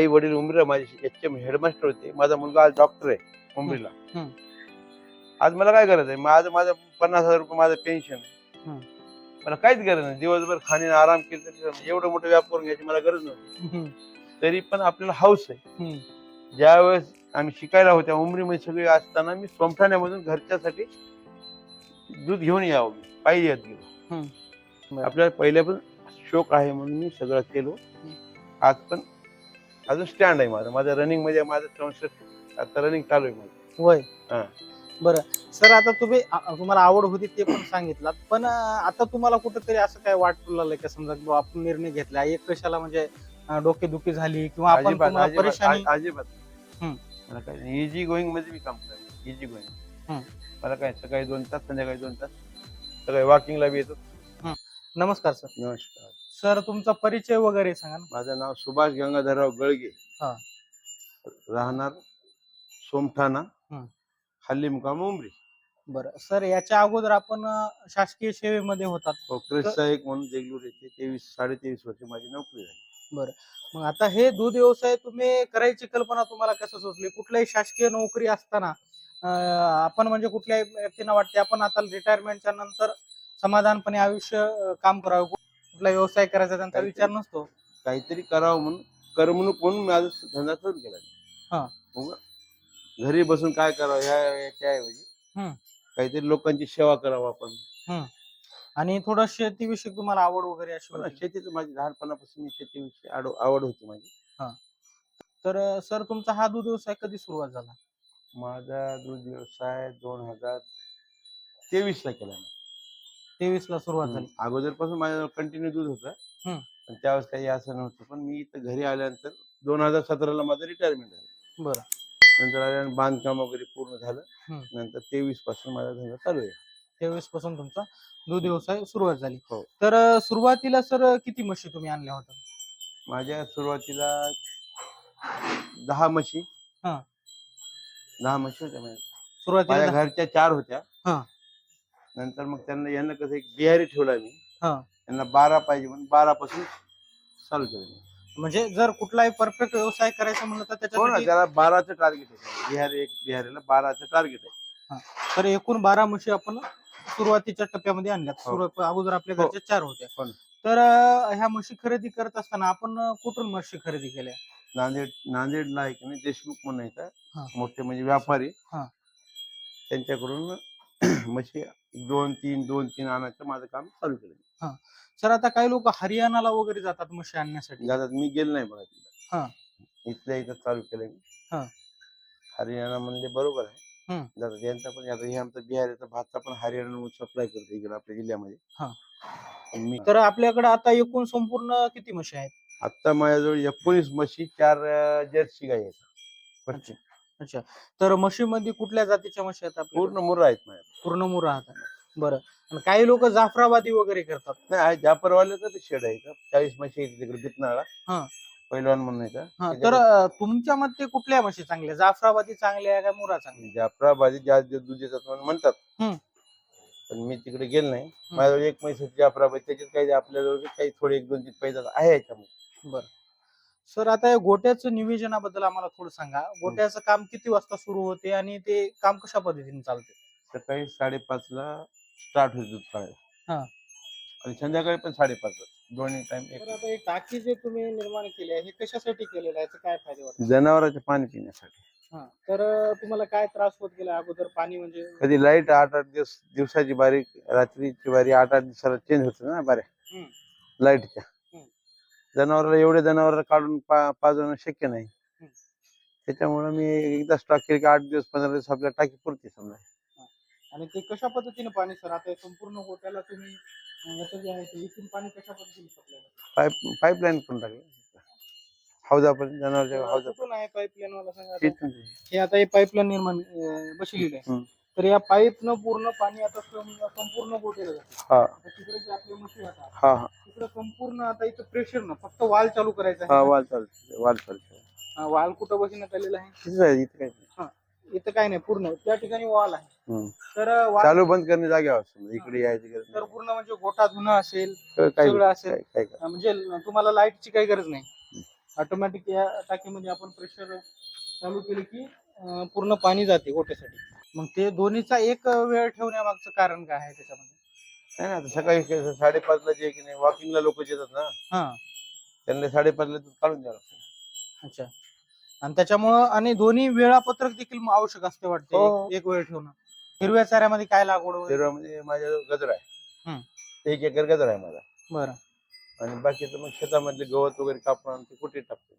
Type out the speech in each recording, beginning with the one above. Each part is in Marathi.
आई वडील उमरीला माझे एच एम हेडमास्टर होते माझा मुलगा आज डॉक्टर आहे हम्म. आज मला काय गरज आहे? माझं माझं पन्नास हजार रुपये माझं पेन्शन आहे. हम्म. मला काहीच गरज नाही. दिवसभर खाणे आराम केलं तरी चालेल. एवढं मोठं व्याप करून घ्यायची मला गरज नव्हती. हम्म, तरी पण आपल्याला हाऊस आहे. हम्म. ज्यावेळेस आम्ही शिकायला होत्या उमरीमध्ये सगळे असताना मी सोमठाण्यामधून घरच्यासाठी दूध घेऊन यावं. मी पायी येत गेलो. आपल्याला पहिले पण शोक आहे म्हणून मी सगळं केलो. आज पण अजून स्टँड आहे माझं. माझं रनिंगमध्ये माझं चौसष्ट आता रनिंग चालू आहे माझं. वय. हा. बरं. सर आता तुम्ही आ- तुम्हाला आवड होती ते पण सांगितलं पण अं, आता तुम्हाला कुठंतरी असं काय वाटू लागलंय का समजा बुवा आपण निर्णय घेतला एक कशाला म्हणजे अं, डोकेदुखी झाली किंवा आपण अजिबात तुम्हाला अजिबात परेशानी आ- अजिबात. हम्म. मला काय इझी गोईंगमध्ये मी काम करतो इझी गोईंग हम्म. मला काय सकाळी दोन तास संध्याकाळी दोन तास. सकाळी वॉकिंगला बी येतो. नमस्कार सर. नमस्कार. सर तुमचा परिचय वगैरे सांगा ना. माझं नाव सुभाष गंगाधरराव गळगे. हा. राहणार सोमठाणा हम्म. हल्ली मुकाम उमरी. बरं. सर याच्या अगोदर आपण अं, शासकीय सेवेमध्ये होतात. हो, कृषी सहाय्यक म्हणून देगलूर येथे तेवीस साडे तेवीस वर्ष माझी नोकरी झाली. मग आता हे दूध व्यवसाय तुम्ही करायची कल्पना तुम्हाला कसं सुचली? कुठल्याही शासकीय नोकरी असताना अं, आपण म्हणजे कुठल्याही व्यक्तींना वाटते आपण आता रिटायरमेंटच्या नंतर समाधानपणे आयुष्य अं, काम करावं. कुठला व्यवसाय करायचा त्यांचा विचार नसतो काहीतरी करावं म्हणून करमणूक म्हणून माझा धंदा सुरू केला हा. मग घरी बसून काय करावं ह्या याच्याऐवजी हम्म. काहीतरी लोकांची सेवा करावं आपण आणि थोडं शेतीविषयी तुम्हाला आवड वगैरे अशी. शेतीचं माझी लहानपणापासून मी शेतीविषयी आवड होती माझी तर सर तुमचा हा दूध व्यवसाय कधी सुरुवात झाला माझा दूध व्यवसाय दोन हजार तेवीस ला केला मी. तेवीस ला सुरुवात झाली. अगोदरपासून माझं कंटिन्यू दूध होतं. पण त्यावेळेस काही असं नव्हतं. पण मी इथं घरी आल्यानंतर दोन हजार सतराला माझं रिटायरमेंट झालं. बरं. नंतर आल्यानंतर बांधकाम वगैरे पूर्ण झालं. नंतर तेवीसपासून माझा धंदा चालू आहे. तेवीसपासून तुमचा दूध व्यवसाय सुरुवात झाली. हो. तर सुरुवातीला सर किती म्हशी तुम्ही आणल्या होत्या? माझ्या सुरुवातीला दहा म्हशी. दहा म्हशी होत्या माझ्या. सुरुवातीला घरच्या चार होत्या. नंतर मग त्यांना यांना कसं एक बिहारी ठेवला मी हा. यांना बारा पाहिजे म्हणून बारा पासून चालू केलं मी. म्हणजे जर कुठलाही परफेक्ट व्यवसाय करायचा म्हणलं तर हो ना त्याच्यासाठी त्याला बाराचं टार्गेट आहे बिहारी एक बिहारीला बाराचं टार्गेट आहे तर एकूण बारा म्हशी आपण सुरुवातीच्या टप्प्यामध्ये आणल्यात हो. सुरुवात अगोदर आपल्या हो. घरच्या चार होत्या हो ना. तर अं, ह्या म्हशी खरेदी करत असताना आपण अं, कुठून म्हशी खरेदी केल्या नांदेड नांदेडला आहे की नाही देशमुख म्हणून आहे हा. का मोठे म्हणजे व्यापारी हा. त्यांच्याकडून म्हशी दोन तीन दोन तीन आणायचं माझं काम चालू केलं. सर आता काही लोक हरियाणाला वगैरे जातात म्हशी आणण्यासाठी. जातात. मी गेलो नाही बघा हा. तिला इथल्या इथं चालू केलं मी. हा. हरियाणा म्हणजे बरोबर आहे. हम्म. जातात. यांचा पण आता हे आमचा बिहारीचा भातचा पण हरियाणा सप्लाय करतो इकडे आपल्या जिल्ह्यामध्ये. हा. मी तर आपल्याकडे आता एकूण संपूर्ण किती म्हशी आहेत? आता माझ्याजवळ एकोणीस म्हशी चार जर्सी गाई आहेत. अच्छा. तर म्हशीमध्ये कुठल्या जातीच्या म्हशी आहेत आपल्या पूर्ण मुर्रा आहेत माझ्या पूर्ण मुर राहतात बरं. आणि काही लोक जाफराबादी वगैरे करतात. नाही आहे जाफरवाल्याचं ते शेड आहे का चाळीस म्हशी आहे तिकडे बितनाळा. हा. पहिलवान म्हणून आहे का हा, तर अं, तुमच्या मते कुठल्या म्हशी चांगल्या? जाफराबादी चांगल्या आहे का मुरा चांगल्या जाफराबादी जास्त दिवस दूध देतात म्हणून म्हणतात. हम्म. पण मी तिकडे गेलो नाही. माझ्याजवळ एक म्हैस होती जाफराबादी. त्याच्यात काही आपल्याजवळ काही थोडे एक दोन तीन पैसे आहे याच्यामध्ये. बरं. सर आता या गोट्याचं नियोजनाबद्दल आम्हाला थोडं सांगा. गोट्याचं काम किती वाजता सुरू होते आणि ते काम कशा पद्धतीने चालते? सकाळी साडेपाच ला स्टार्ट होते दूध हा. आणि संध्याकाळी पण साडेपाच दोन्ही टाइम एक तर आता हे टाकी जे तुम्ही निर्माण केली आहे हे कशासाठी केलेलं आहे? याचे काय फायदे जनावरांचे पाणी पिण्यासाठी. हा. तर अं, तुम्हाला काय त्रास होत गेला अगोदर पाणी म्हणजे? कधी लाइट आठ आठ दिवस दिवसाची बारी रात्रीची बारी आठ आठ दिवसाला चेंज होते ना बाऱ्या हम्म. लाईटच्या. जनावराला एवढे जनावर काढून पा- पाजवणं शक्य नाही. त्याच्यामुळे मी एकदा स्टॉक केली की आठ दिवस पंधरा दिवस आपल्या टाकी पुरते समजा. आणि ते कशा पद्धतीने पाणी सर आता संपूर्ण गोट्याला तुम्ही अं, याचं जे आहे ते इथून पाणी कशा पद्धतीने सप्लाय पाईप पाईपलाईन करून टाकली. हौदापर्यंत जनावरच्या हौदा कुठून आहे पाईपलाईन मला सांगा आता? तिथून हे आता हे पाईपलाईन निर्माण अं, बसलेली आहे. हम्म. तर या पाईपनं पूर्ण पाणी आता सं- संपूर्ण गोट्याला जाते. हा. आता तिकडे जे आपले म्हशी राहतात हा हा. तिकडे संपूर्ण आता इथं प्रेशर ना फक्त वाल चालू करायचा हा आहे वाल चालते वाल चालते हा, वाल कुठं बसवण्यात आलेला आहे? तिथं आहे, इथं काही नाही. इथं काय नाही पूर्ण. त्या ठिकाणी वाल आहे. हम्म. तर वाल चालू बंद करणे जागेवर समजा इकडे यायची गरज तर पूर्ण म्हणजे गोठा धुणं असेल नाही. काही सगळं असेल. अं, म्हणजे तुम्हाला लाईटची काही गरज नाही. ऑटोमॅटिक या टाकीमध्ये आपण प्रेशर चालू केले की अं, पूर्ण पाणी जाते गोट्यासाठी मग ते दोन्हीचा एक वेळ ठेवण्यामागचं कारण काय आहे त्याच्यामध्ये? नाही ना आता सकाळी कसं साडेपाचला जे की नाही वॉकिंगला लोक येतात ना हा. त्यांना साडेपाचला दूध काढून द्यावं लागतं. अच्छा. आणि त्याच्यामुळं आणि दोन्ही वेळापत्रक देखील आवश्यक असते वाटते हो. एक वेळ ठेवणं. हिरव्या चाऱ्यामध्ये काय लागवड वगैरे? शरीरामध्ये माझ्याजवळ गजर हम्म. आहे एक एकर गजर आहे माझा. बरं. आणि बाकीचं मग शेतामधले गवत वगैरे कापून आणून ते कुठे टाकतो?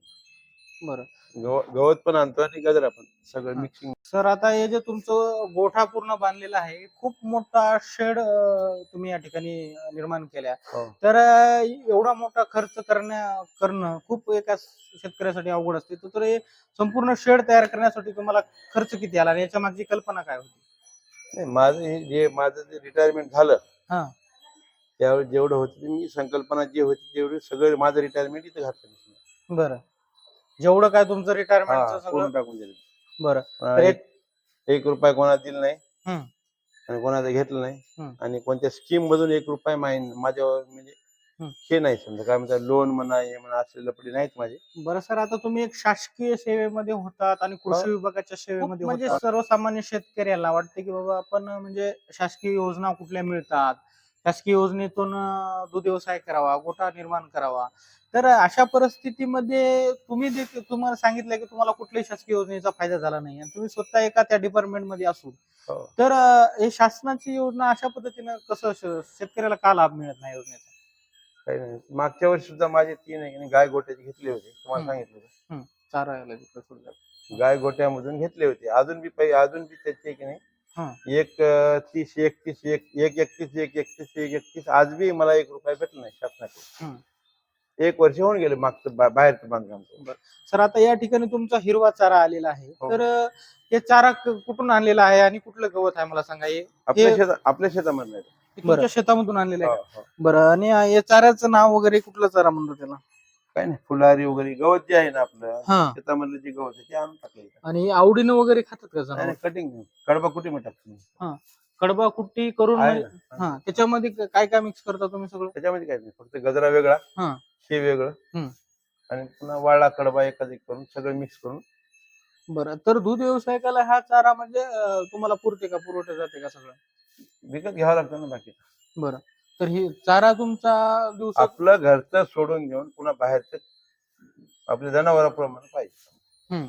बरं. गव- गवत पण आणतो आणि गजर पण. सगळं हा. मिक्सिंग सर आता हे जे तुमचं गोठा पूर्ण बांधलेला आहे खूप मोठा शेड तुम्ही या ठिकाणी अं, निर्माण केल्या. हो. तर अं, एवढा मोठा खर्च करण्या करणं खूप एका शेतकऱ्यासाठी अवघड असते. तर- तर हे संपूर्ण शेड तयार करण्यासाठी तुम्हाला खर्च किती आला? आणि याच्या मागची कल्पना काय होती? नाही माझं हे जे माझं जे रिटायरमेंट झालं हा. त्यावेळी जेवढं होतं ते मी संकल्पना जे होती तेवढी सगळं माझं रिटायरमेंट इथं घातलं बरं. जेवढं काय तुमचं हा, सगळं टाकून दिलं बरं तर एक एक रुपया कोणाला दिला नाही हम्म. आणि कोणाला घेतलं नाही हम्म. आणि कोणत्या स्कीम मधून एक रुपया माइन माझ्यावर म्हणजे हम्म. हे नाही समजा काय म्हणतात लोन म्हणा हे म्हणा असले लपडी नाहीत माझे बरं सर आता तुम्ही एक शासकीय सेवेमध्ये होतात आणि कृषी. विभागाच्या सेवेमध्ये म्हणजे म्हणजे सर्वसामान्य शेतकऱ्याला वाटते की बाबा आपण म्हणजे शासकीय योजना कुठल्या मिळतात शासकीय योजनेतून दूध व्यवसाय करावा गोठा निर्माण करावा तर अशा परिस्थितीमध्ये तुम्ही देखील तुम्हाला सांगितलं की तुम्हाला कुठल्याही शासकीय योजनेचा फायदा झाला नाही आणि तुम्ही स्वतः एका त्या डिपार्टमेंटमध्ये असून हो. तर हे शासनाची योजना अशा पद्धतीनं कसं शेतकऱ्याला का लाभ मिळत नाही योजनेचा काही नाही मागच्या वर्षी सुद्धा माझे तीन गाय गोट्याचे घेतले होते तुम्हाला. सांगितलं होतं. गाय गोट्यामधून घेतले होते अजून बी अजून बी त्याचे की. नाही एक तीस एकतीस एक एक एकतीस एक एकतीस एक एकतीस आज बी मला एक रुपया भेटला नाही हम्म. एक वर्ष होऊन गेले मागचं बा- बाहेरचं बांधकाम सर आता या ठिकाणी तुमचा हिरवा चारा आलेला आहे हो. तर अं, हे चारा क- कुठून आणलेला आहे आणि कुठलं गवत आहे मला सांगा हे आपल्या हे- शेता आपल्या शेतामधलं आहे. तुमच्या शेतामधून आणलेलं आहे हो, हो. का? बरं आणि अं, या चाऱ्याचं नाव वगैरे कुठलं चारा म्हणतो त्याला काय नाही फुलारी वगैरे गवत जे आहे ना आपलं हा. शेतामधलं जे गवत आहे ते आणून टाकलं इथं. आणि आवडीनं वगैरे खातात का जनावर? कटिंग कडबा कुठे मग टाकतो कडबा कुट्टी करून आहे म्हणजे- ना. हा. त्याच्यामध्ये काय काय मिक्स करता तुम्ही सगळं? त्याच्यामध्ये काय नाही फक्त गजरा वेगळा हा. हे वेगळं. हम्म. आणि पुन्हा वाळला कडबा एखाद एक करून सगळं मिक्स करून. बरं. तर दूध व्यावसायिकाला हा चारा म्हणजे अं, तुम्हाला पुरते का? पुरवठा जाते का सगळं? विकत घ्यावं लागतं ना बाकी. बरं. तर ही चारा तुमचा दिवसात आपलं घरचं सोडून घेऊन पुन्हा बाहेरचं आपल्या जनावराप्रमाणे पाहिजे हम्म.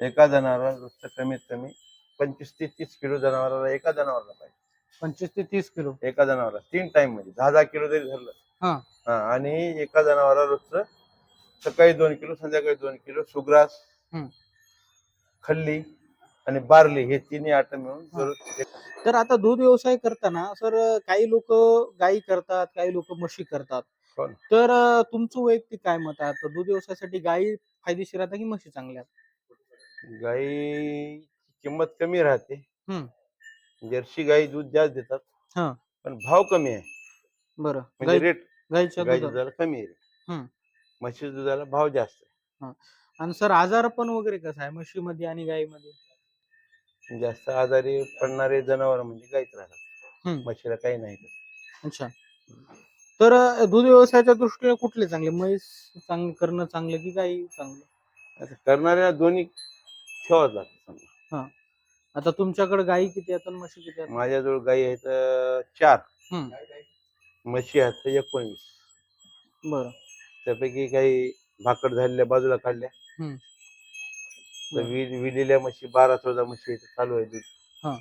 एका जनावराला रोजचं कमीत कमी पंचवीस ते तीस किलो जनावराला एका जनावराला पाहिजे पंचवीस ते तीस किलो एका जनावराला तीन टाइममध्ये दहा दहा किलो जरी धरलं हा. हा, आणि एका जनावराला रोजचं सकाळी दोन किलो संध्याकाळी दोन किलो सुग्रास हम्म. खल्ली आणि बार्ली हे तिन्ही आटम मिळून तर आता दूध व्यवसाय करताना सर काही लोक गाई करतात काही लोक म्हशी करतात. हो ना. तर अं, तुमचं वैयक्तिक काय मत आहे? आता दूध व्यवसायासाठी गाई फायदेशीर आहेत की म्हशी चांगल्या आहेत? गाई किंमत कमी राहते. हम्म. जर्सी गाई दूध जास्त देतात. हा. पण भाव कमी आहे. बरं. म्हणजे गाई रेट गाईच्या गाई दुधात. दुधाला कमी आहे. हम्म. म्हशी दुधाला भाव जास्त आणि सर आजार पण वगैरे कसं आहे? म्हशीमध्ये आणि गाईमध्ये? आहे जास्त आजारी पडणारे जनावर म्हणजे गाईच राहतात हम्म. म्हशीला काही नाही. अच्छा. तर अं, दूध व्यवसायाच्या दृष्टीने कुठले चांगले? म्हैस चांग करणं चांगलं की गाई चांगलं? आता करणाऱ्या दोन्ही ठेवाच लागतं समजा. आता तुमच्याकडे गाई किती आहेत आणि म्हशी किती आहेत? माझ्याजवळ गाई आहेत अं, चार. हम्म. म्हशी आहेत तर एकोणवीस. बरं. त्यापैकी काही भाकड झालेल्या बाजूला काढल्या. हम्म. तर वि- विलेल्या म्हशी बारा चौदा म्हशी आहेत, चालू आहे दूध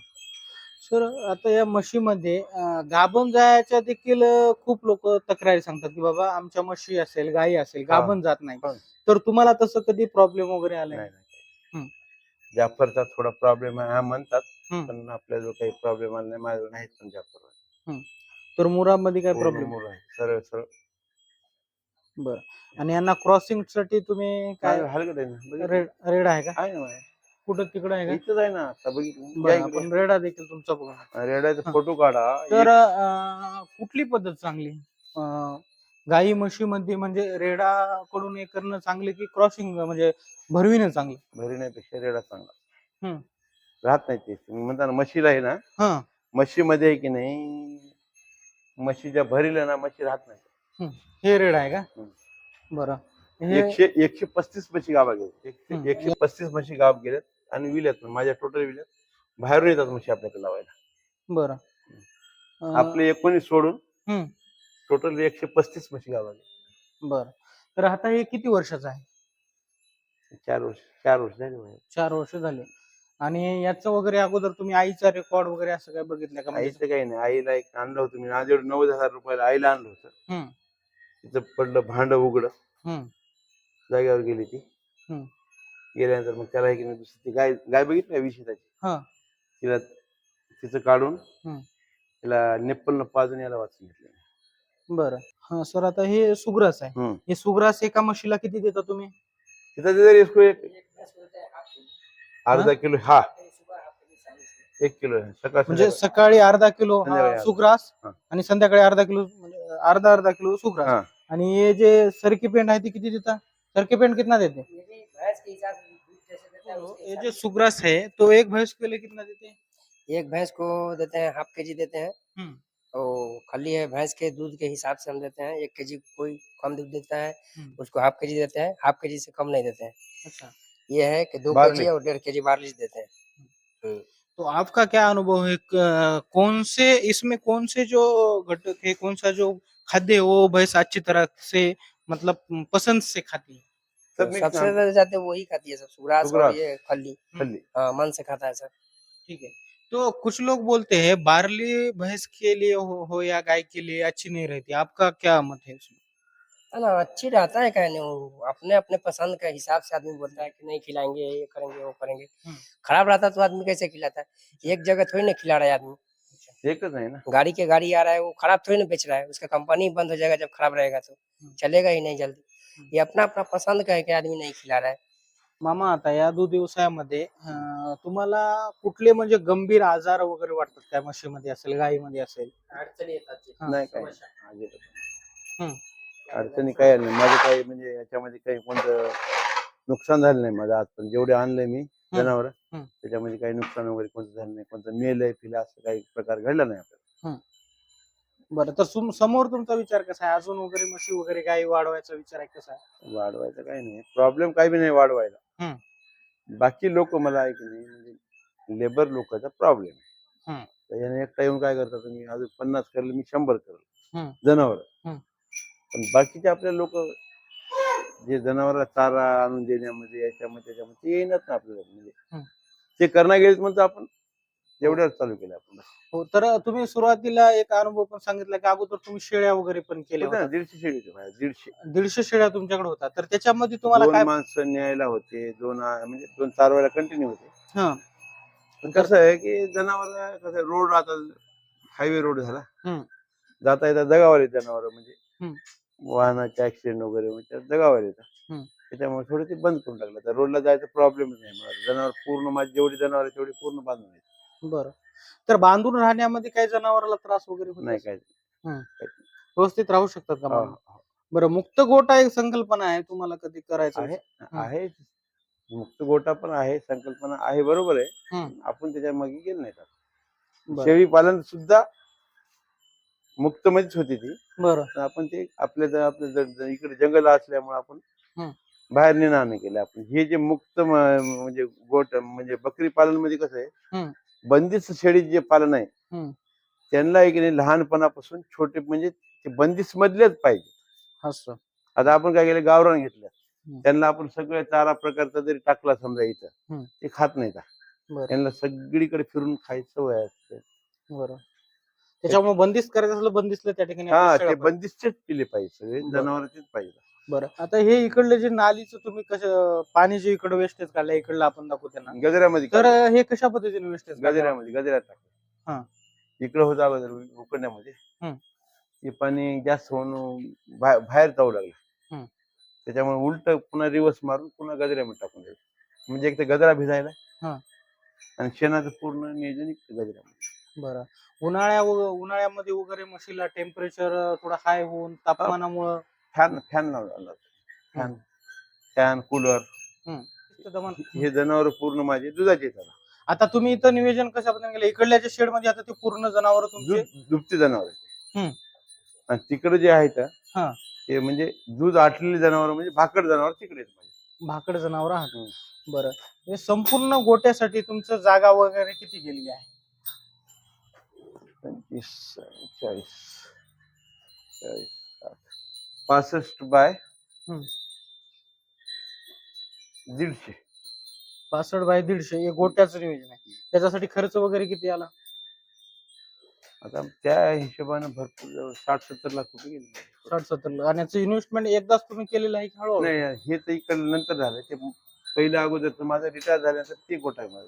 सर आता या म्हशीमध्ये अं, गाभण जायच्या देखील अं, खूप लोक तक्रारी सांगतात की बाबा आमच्या म्हशी असेल गाई असेल. गाभण जात नाही. तर तुम्हाला तसं कधी प्रॉब्लेम वगैरे आलाय? नाही हम्म. नाही जाफरचा थोडा प्रॉब्लेम आहे हा म्हणतात. हम्म. पण आपल्याजवळ काही प्रॉब्लेम आला नाही माझ्याजवळ नाहीत पण जाफर. तर मुरामध्ये काय प्रॉब्लेम सरळ सरळ. बरं. आणि यांना क्रॉसिंगसाठी तुम्ही काय काय हलकट आहे ना? रेड रेड आहे का? आहे ना. कुठं तिकडं आहे का? इथंच आहे ना आता बघितलं. बरं या इकडे. आपण रेडा देखील तुमचा बघू. रेड्याचा हा. फोटो काढा. तर अं, कुठली पद्धत चांगली? अं, गाई म्हशीमध्ये म्हणजे रेडा कडून हे करणं चांगले की क्रॉसिंग म्हणजे भरविणं चांगलं? भरण्यापेक्षा रेडा चांगला. हम्म. राहत नाही ते. तुम्ही म्हणता ना म्हशीला आहे ना? हा. म्हशीमध्ये आहे की नाही? म्हशीच्या भरीला ना म्हशी राहत नाही. हे. रेड आहे का. बरं. एकशे एकशे पस्तीस म्हशी गावा गेले. एकशे पस्तीस म्हशी गाव गेल्यात आणि विल्यात माझ्या टोटल विल्यात बाहेरून येतात म्हशी आपल्याकडे लावायला. बरं. आपले एकोणीस सोडून. टोटल एकशे पस्तीस म्हशी गावा गेले बरं. तर आता हे किती वर्षाचं आहे? चार वर्ष चार वर्ष झाले. चार वर्ष झाले. आणि याचं वगैरे अगोदर तुम्ही आईचा रेकॉर्ड वगैरे असं काय बघितलं का? आईचं काही नाही. आईला एक आणलं होतं मी. नांदेड नव्वद हजार रुपयाला आईला आणलं होतं. तिचं पडलं भांड उघड. जागेवर गेली ती. गेल्यानंतर मग त्याला एक दुसरी ती गाय गाय बघितली का हा. तिला तिचं काढून. तिला निप्पल पाजून याला वाचून घेतलं बरं हा सर आता हे सुग्रास आहे. हे सुग्रास एका म्हशीला किती देता तुम्ही तिथं जरी इसको एक अर्धा किलो हा एक किलो आहे. सकाळ म्हणजे संध्याकाळ. सकाळी अर्धा किलो हा संध्याकाळी अर्धा. सुग्रास हा. आणि संध्याकाळी अर्धा किलो म्हणजे अर्धा अर्धा किलो सुग्रास हा. आणि हे जे सरकी पेंट आहे ते किती देता सरकी पेंट कितना देते ये जो सुग्रास है तो एक भैंस के लिए कितना देते हैं एक भैंस को देते हैं हाफ़ के जी देते हैं हम्म। और खली है भैंस के दूध के हिसाब से हम देते हैं एक के जी कोई कम दूध देता है हम्म। उसको हाफ़ के जी देते हैं हाफ़ के जी से कम नहीं देते हैं अच्छा ये है कि दो के बार्ली। जी और डेढ़ के जी बार्लिश देते हैं तो आपका क्या अनुभव है? क- कौन से इसमें कौन से जो घटक है कौन सा जो खाद्य है वो भैंस अच्छी तरह से मतलब पसंद से खाती है? सब सबसे. ज़्यादा जाते वही खाती है सब सुग्रास और। ये खली खाल्ली. हाँ मन से खाता है सर। ठीक है। तो कुछ लोग बोलते हैं बार्ली भैंस के लिए हो, हो या गाय के लिए अच्छी नहीं रहती। आपका क्या मत है उसमें है ना अच्छी रहता है कहने वो अपने अपने पसंद के हिसाब से आदमी बोलता है कि नहीं खिलाएँगे ये करेंगे वो करेंगे। हम्म। खराब रहता तो आदमी कैसे खिलाता है? एक जगह थोड़ी ना खिला रहा है आदमी। एकच आहे ना? गाड़ी के गाड़ी आ रहा है वो खराब थोड़ी ना बेच रहा है उसका कंपनी बंद हो जाएगा जब खराब रहेगा तो। हम्म। चलेगा ही नहीं जल्दी। हम्म। ये अपना अपना पसंद का है कि आदमी नहीं खिला रहा है। मामा आता या दूध व्यवसायामध्ये अं, तुम्हाला कुठले म्हणजे गंभीर आजार वगैरे वाटतात? काय म्हशीमध्ये असेल गायीमध्ये असेल? हा. नाही काय हम्म. अडचणी काय नाही. माझं काही म्हणजे याच्यामध्ये काही कोणतं नुकसान झालं नाही माझं आजपर्यंत जेवढे आणले मी जनावर हम्म. त्याच्यामध्ये काही नुकसान वगैरे कोणतं झालं नाही. कोणतं मेल आहे फिल असं काही प्रकार घडला नाही आपल्याला. बरं तर सुम- समोर तुमचा विचार कसा आहे? अजून वगैरे म्हशी वगैरे गायी वाढवायचा विचार आहे कसा आहे? वाढवायचं काही नाही. प्रॉब्लेम काही बी नाही वाढवायला. बाकी लोक मला आहे की नाही म्हणजे लेबर लोकांचा प्रॉब्लेम हम्म. आहे याने एकटा येऊन काय करतात तुम्ही? अजून पन्नास करलं मी शंभर करल. जनावर. पण बाकीचे आपले लोक जे जनावराला चारा आणून देण्यामध्ये याच्यामध्ये त्याच्यामध्ये ते येईनच ना आपल्याला. म्हणजे. ते करणार गेलेत म्हणतो आपण. एवढ्याच चालू केलं आपण. हो तर तुम्ही सुरुवातीला एक अनुभव पण सांगितला की अगोदर तुम्ही शेळ्या वगैरे पण केल्या ना, होत्या. दीडशे शेळी माझ्या, दीडशे. दीडशे शेळ्या तुमच्याकडे होता तर त्याच्यामध्ये तुम्हाला दोन काय माणसं न्यायला होते दोन आ- म्हणजे दोन चारवायला कंटिन्यू होते. हा. पण कसं आहे की जनावर कसं रोड आता हायवे रोड झाला. हम्म. जाता येता जगावर जनावर म्हणजे हम्म. वाहनाचे ऍक्सिडेंट वगैरे म्हणजे जगावर येतात हम्म. त्याच्यामुळे थोडं ते बंद करून टाकलं तर रोडला जायचं प्रॉब्लेमच नाही मला जनावर पूर्ण माझी जेवढी जनावर आहे तेवढी पूर्ण बांधून आहेत. बरं तर बांधून राहण्यामध्ये काही जनावराला त्रास वगैरे होत नाही असेल? काय व्यवस्थित राहू शकतात का हो? हो. बरं मुक्त गोटा एक संकल्पना आहे तुम्हाला कधी करायचं आहे. आहे मुक्त गोटा पण आहे संकल्पना आहे बरोबर आहे हम्म. आपण त्याच्यामागे गेलो नाही का बरं. शेळी पालन सुद्धा मुक्त मध्येच होती ती बरं पण आपण ते आपल्या ज- आपल्या ज- ज- इकडे जंगल असल्यामुळे आपण हम्म. बाहेर नेणार नाही केलं आपण हे जे मुक्त म- म्हणजे गोट म्हणजे बकरी पालनमध्ये कसं आहे हम्म. बंदिस्त शेळी जे पालन आहे हम्म. त्यांना एक नाही लहानपणापासून छोटे म्हणजे ते बंदिस्त मधलेच पाहिजे असं आता आपण काय केलं गावरान घेतलं. त्यांना आपण सगळ्या चारा प्रकारचा जरी टाकला समजा इथं हम्म. ते खात नाही बरं त्यांना सगळीकडे फिरून खायची सवय असते त्याच्यामुळे बंदिस्त करायचं असलं बंदिस्तला त्या ठिकाणी हा ते. बंदिस्तच पिले पाहिजे सगळे बरं. जनावरांचेच पाहिजे बरं आता हे इकडले जे नालीचं तुम्ही कसं पाणी जे इकडे वेस्टेज काढलं इकडलं आपण दाखवू त्यांना गजऱ्यामध्ये तर. हे कशा पद्धतीने वेस्टेज गजऱ्यामध्ये गजऱ्यात हा. इकडं होतं अगोदर उकडण्यामध्ये हम्म. ते पाणी जास्त होऊन बाहेर बाहेर जाऊ लागलं हम्म. त्याच्यामुळे उलट पुन्हा रिवर्स मारून पुन्हा गजऱ्यामध्ये टाकून द्यायचं म्हणजे एक तर गजरा भिजायला हा. आणि शेणाचं पूर्ण नियोजन इकडे गजऱ्यामध्ये बरं. उन्हाळ्या उन्हाळ्यामध्ये वगैरे म्हशीला टेम्परेचर थोडं हाय होऊन तापमानामुळं? फॅन फॅन लावला फॅन. फॅन कूलर हे जनावर पूर्ण माझे दुधाचे आता तुम्ही इथं नियोजन कशा पद्धतीने केलं? इकडल्याच्या शेडमध्ये आता ते पूर्ण जनावर दुभते जनावर. आणि तिकडे जे आहेत. ते म्हणजे दूध आटलेली जनावर म्हणजे भाकड जनावर तिकडे. भाकड जनावर आहात. बरं. हे संपूर्ण गोट्यासाठी तुमचं जागा वगैरे किती गेलेली आहे? पंचवीस चाळीस चाळीस साठ. पासष्ट बाय. दीडशे. पासष्ट बाय दीडशे हे गोट्याचं नियोजन आहे. त्याच्यासाठी खर्च वगैरे किती आला? आता त्या हिशोबाने भरपूर साठ सत्तर लाख रुपये गेले. साठ सत्तर आणि याचं इन्व्हेस्टमेंट एकदाच तुम्ही केलेलं आहे की हळूहळू? नाही हे तर इकडे नंतर झालं. ते पहिल्या अगोदर माझं रिटायर झाल्यानंतर ते गोठा आहे माझं